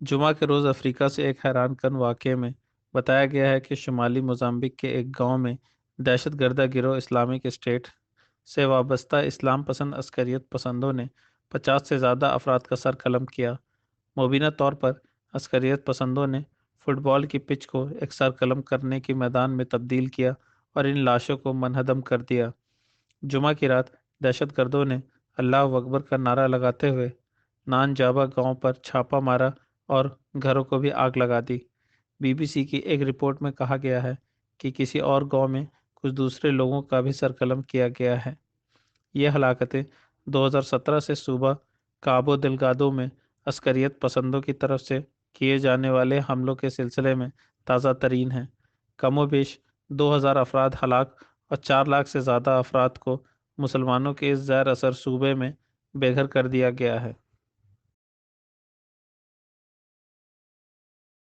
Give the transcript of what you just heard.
जुमा के रोज़ अफ्रीका से एक हैरान कन वाक़े में बताया गया है कि शुमाली मोज़ाम्बिक के एक गाँव में दहशतगर्दा गिरोह इस्लामिक स्टेट से वाबस्ता इस्लाम पसंद अस्करियत पसंदों ने पचास से ज़्यादा अफराद का सर कलम किया। मुबीना तौर पर अस्करियत पसंदों ने फुटबॉल की पिच को एक सर कलम करने के मैदान में तब्दील किया और इन लाशों को मनहदम कर दिया। जुमा की रात दहशतगर्दों ने अल्लाह अकबर का नारा लगाते हुए नान जाबा गाँव पर छापा मारा और घरों को भी आग लगा दी। बीबीसी की एक रिपोर्ट में कहा गया है कि किसी और गाँव में कुछ दूसरे लोगों का भी सरकलम किया गया है। ये हलाकतें 2017 से सूबा काबो दिलगादो में अस्करियत पसंदों की तरफ़ से किए जाने वाले हमलों के सिलसिले में ताज़ा तरीन हैं। कमोबेश 2000 अफराद हलाक और चार लाख से ज़्यादा अफराद को मुसलमानों के इस ज़ैर असर सूबे में बेघर कर दिया गया है।